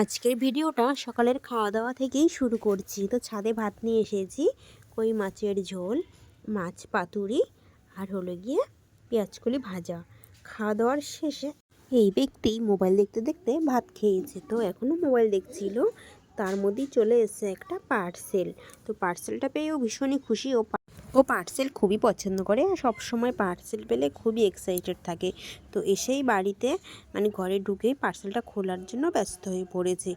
আজকের ভিডিওটা সকালের খাওয়া দাওয়া থেকেই শুরু করছি। তো ছাদে ভাত নিয়ে এসেছি, কই মাছের ঝোল, মাছ পাতুরি আর হলো গিয়ে পেঁয়াজকলি ভাজা। খাওয়া দাওয়ার শেষে এই ব্যক্তি মোবাইল দেখতে দেখতে ভাত খেয়েছে। তো এখনও মোবাইল দেখছিল, তার মধ্যেই চলে এসেছে একটা পার্সেল। তো পার্সেলটা পেয়েও ভীষণই খুশি ও ও পার্সেল খুবই পছন্দ করে আর সবসময় পার্সেল পেলে খুবই এক্সাইটেড থাকে। তো এসেই বাড়িতে মানে ঘরে ঢুকেই পার্সেলটা খোলার জন্য ব্যস্ত হয়ে পড়েছে।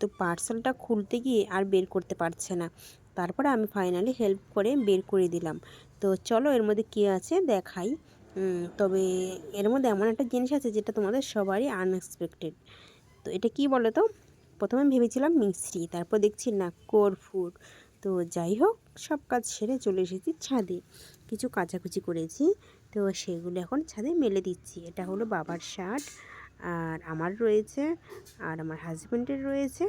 তো পার্সেলটা খুলতে গিয়ে আর বের করতে পারছে না। তারপরে আমি ফাইনালি হেল্প করে বের করে দিলাম। তো চলো এর মধ্যে কী আছে দেখাই। তবে এর মধ্যে এমন একটা জিনিস আছে যেটা তোমাদের সবারই আনএক্সপেক্টেড তো এটা কি বলো তো প্রথমে ভেবেছিলাম মিষ্টি, তারপর দেখছি না ফুড তো যাই হোক, সব কাজ সেরে চলে এসেছি ছাদে। কিছু কাচাকুচি করেছি, তো সেগুলো এখন ছাদে মেলে দিচ্ছি। এটা হলো বাবার শার্ট, আর আমার রয়েছে, আর আমার হাজব্যান্ডের রয়েছে।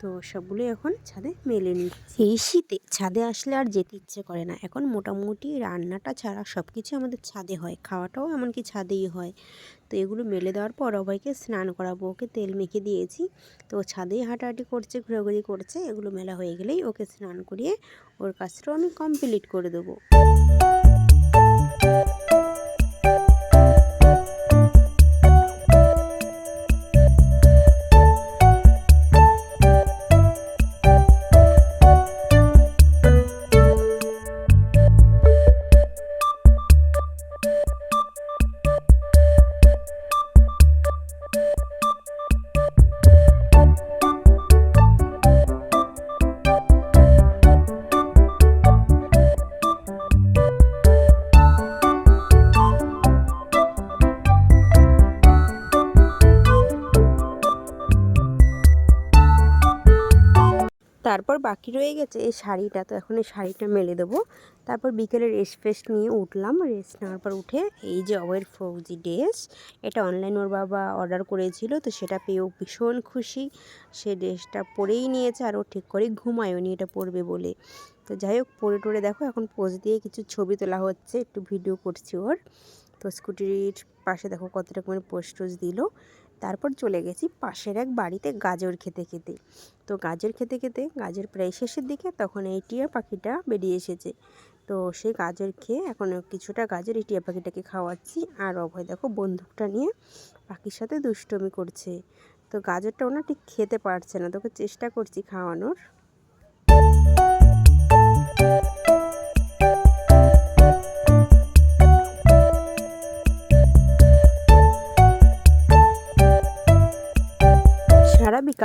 তো সবগুলো এখন ছাদে মেলে নিচ্ছি এই শীতে ছাদে আসলে আর যেতে ইচ্ছে করে না। এখন মোটামুটি রান্নাটা ছাড়া সব কিছু আমাদের ছাদে হয়। খাওয়াটাও এমনকি ছাদেই হয়। তো এগুলো মেলে দেওয়ার পর অভয়কে স্নান করাবো, ওকে তেল মেখে দিয়েছি। তো ছাদেই হাঁটাহাঁটি করছে, ঘোরাঘুরি করছে, এগুলো মেলা হয়ে গেলেই ওকে স্নান করিয়ে ওর কাজটাও আমি কমপ্লিট করে দেবো। তারপর বাকি রয়ে গেছে এই শাড়িটা। তো এখন এই শাড়িটা মেলে দেবো। তারপর বিকেলে রেস্ট ফেস্ট নিয়ে উঠলাম। রেস্ট নেওয়ার পর উঠে এই যে অয়ের ফৌজি ড্রেস, এটা অনলাইন ওর বাবা অর্ডার করেছিল, তো সেটা পেয়েও ভীষণ খুশি। সে ড্রেসটা পরেই নিয়েছে আর ও ঠিক করে ঘুমায়ও নি, এটা পরবে বলে। তো যাই হোক, পরে টরে দেখো, এখন পোজ দিয়ে কিছু ছবি তোলা হচ্ছে, একটু ভিডিও করছি ওর। তো স্কুটির পাশে দেখো কত রকমের পোস্ট টোজ দিল। তারপর চলে গেছি পাশের এক বাড়িতে গাজর খেতে খেতে। তো গাজর খেতে খেতে, গাজর প্রায় শেষের দিকে তখন এই টিয়া পাখিটা বেরিয়ে এসেছে। তো সেই গাজর খেয়ে এখন কিছুটা গাজর এই টিয়া পাখিটাকে খাওয়াচ্ছি। আর অভয় দেখো বন্দুকটা নিয়ে পাখির সাথে দুষ্টমি করছে। তো গাজরটা ওনা ঠিক খেতে পারছে না, তোকে চেষ্টা করছি খাওয়ানোর।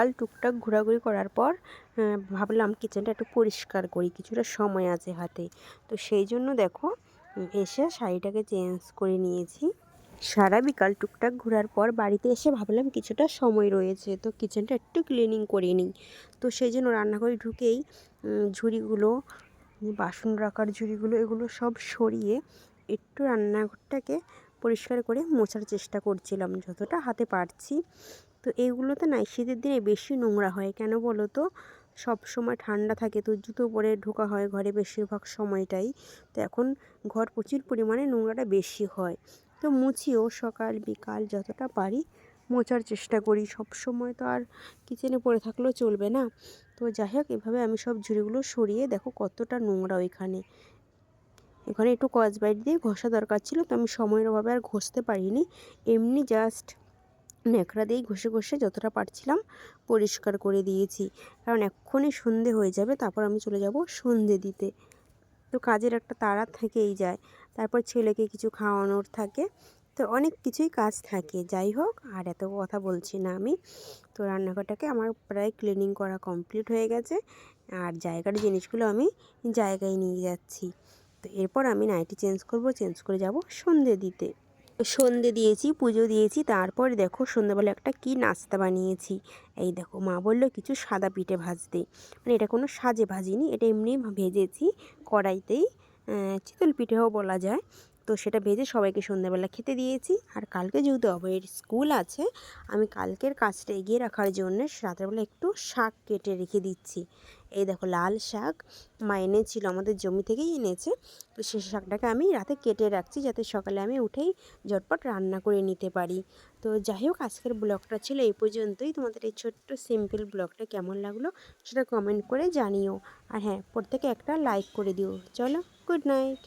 সারা বিকাল টুকটাক ঘোরাঘুরি করার পর ভাবলাম কিচেনটা একটু পরিষ্কার করি, কিছুটা সময় আছে হাতে। তো সেই জন্য দেখো এসে শাড়িটাকে চেঞ্জ করে নিয়েছি। সারা বিকাল টুকটাক ঘোরার পর বাড়িতে এসে ভাবলাম কিছুটা সময় রয়েছে, তো কিচেনটা একটু ক্লিনিং করে নিই। তো সেই জন্য রান্নাঘরে ঢুকেই ঝুড়িগুলো, বাসন রাখার ঝুড়িগুলো, এগুলো সব সরিয়ে একটু রান্নাঘরটাকে পরিষ্কার করে মোছার চেষ্টা করছিলাম, যতটা হাতে পারছি। তো এইগুলোতে না শীতের দিনে বেশি নোংরা হয়। কেন বলো তো সব সময় ঠান্ডা থাকে তো জুতো পরে ঢোকা হয় ঘরে বেশিরভাগ সময়টাই। তো এখন ঘর প্রচুর পরিমাণে নোংরাটা বেশি হয়। তো মুছিও সকাল, বিকাল যতটা পারি মোছার চেষ্টা করি। সব সময় তো আর কিচেনে পড়ে থাকলেও চলবে না। তো যাই হোক, এভাবে আমি সব ঝুড়িগুলো সরিয়ে দেখো কতটা নোংরা ওইখানে। এখানে একটু কসবাইট দিয়ে ঘষা দরকার ছিল তো আমি সময়ের অভাবে আর ঘষতে পারিনি। এমনি জাস্ট ন্যাকড়া দিয়েই ঘষে ঘষে যতটা পারছিলাম পরিষ্কার করে দিয়েছি। কারণ এক্ষুনি সন্ধে হয়ে যাবে, তারপর আমি চলে যাব সন্ধে দিতে। তো কাজের একটা তাড়া থেকেই যায়। তারপর ছেলেকে কিছু খাওয়ানোর থাকে। তো অনেক কিছুই কাজ থাকে। যাই হোক, আর এত কথা বলছি না আমি। তো রান্নাঘরটাকে আমার প্রায় ক্লিনিং করা কমপ্লিট হয়ে গেছে। আর জায়গার জিনিসগুলো আমি জায়গায় নিয়ে যাচ্ছি। তো এরপর আমি নাইটি চেঞ্জ করব। চেঞ্জ করে যাব সন্ধে দিতে। সন্ধে দিয়েছি, পুজো দিয়েছি, তারপর দেখো সন্ধ্যাবেলা একটা কি নাস্তা বানিয়েছি। এই দেখো মা বলল কিছু সাদা পিঠে ভাজতে। মানে এটা কোনো সাজে ভাজিনি, এটা এমনি ভেজেছি কড়াইতেই চিতল পিঠেও বলা যায়। তো সেটা ভেজে সবাইকে সন্ধ্যাবেলা খেতে দিয়েছি। আর কালকে যেহেতু অভয়ের স্কুল আছে, আমি কালকের কাজটা এগিয়ে রাখার জন্য রাতেরবেলা একটু শাক কেটে রেখে দিচ্ছি। এই দেখো লাল শাক, মা এনেছিল, আমাদের জমি থেকেই এনেছে। তো সেই শাকটাকে আমি রাতে কেটে রাখছি যাতে সকালে আমি উঠেই ঝটপট রান্না করে নিতে পারি। তো যাই হোক, আজকের ব্লগটা ছিল এই পর্যন্তই। তোমাদের এই ছোট্ট সিম্পল ব্লগটা কেমন লাগল সেটা কমেন্ট করে জানিও। আর হ্যাঁ প্রত্যেকে একটা লাইক করে দিও। চলো গুড নাইট